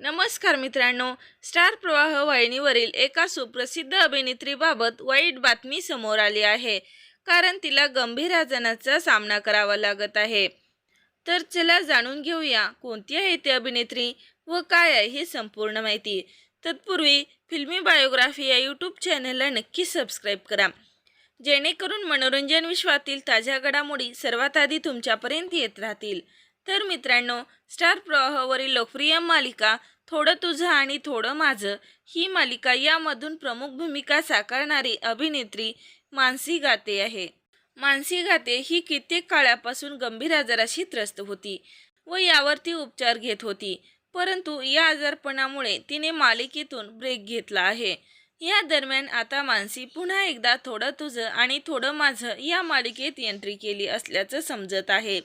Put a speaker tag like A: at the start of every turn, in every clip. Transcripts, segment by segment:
A: नमस्कार मित्रांनो स्टार प्रवाह वाहिनीवरील एका सुप्रसिद्ध अभिनेत्रीबाबत वाईट बातमी समोर आली आहे. कारण तिला गंभीर आजाराचा सामना करावा लागत आहे. तर चला जाणून घेऊया कोणती आहे ती अभिनेत्री व काय आहे ही संपूर्ण माहिती. तत्पूर्वी फिल्मी बायोग्राफी या यूट्यूब चॅनलला नक्की सबस्क्राईब करा. जेणेकरून मनोरंजन विश्वातील ताज्या घडामोडी सर्वात आधी तुमच्यापर्यंत येत राहतील. तर मित्रांनो स्टार प्रवाहावरील लोकप्रिय मालिका थोडं तुझं आणि थोडं माझं ही मालिका यामधून प्रमुख भूमिका साकारणारी अभिनेत्री मानसी गाते आहे. मानसी गाते ही कित्येक काळापासून गंभीर आजाराशी त्रस्त होती व यावर ती उपचार घेत होती परंतु या आजारपणामुळे तिने मालिकेतून ब्रेक घेतला आहे. या दरम्यान आता मानसी पुन्हा एकदा थोडं तुझं आणि थोडं माझं या मालिकेत एंट्री केली असल्याचं समजत आहे.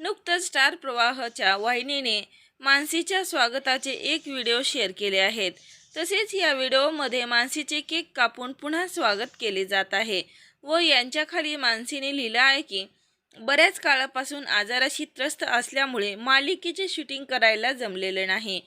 A: नुकतंच स्टार प्रवाहच्या वाहिनीने मानसीच्या स्वागताचे एक व्हिडिओ शेअर केले आहेत. तसेच या व्हिडिओमध्ये मानसीचे केक कापून पुन्हा स्वागत केले जात आहे व यांच्याखाली मानसीने लिहिलं आहे की बऱ्याच काळापासून आजाराशी त्रस्त असल्यामुळे मालिकेचे शूटिंग करायला जमलेले नाही.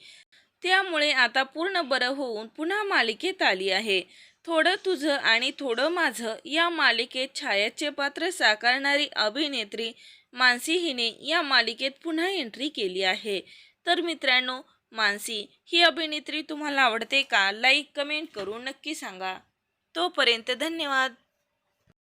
A: त्यामुळे आता पूर्ण बरं होऊन पुन्हा मालिकेत आली आहे. थोडं तुझं आणि थोडं माझं या मालिकेत छायाचे पात्र साकारणारी अभिनेत्री मानसी हिने या मालिकेत पुन्हा एंट्री केली आहे. तर मित्रांनो मानसी ही अभिनेत्री तुम्हाला आवडते का? लाईक कमेंट करून नक्की सांगा. तोपर्यंत धन्यवाद.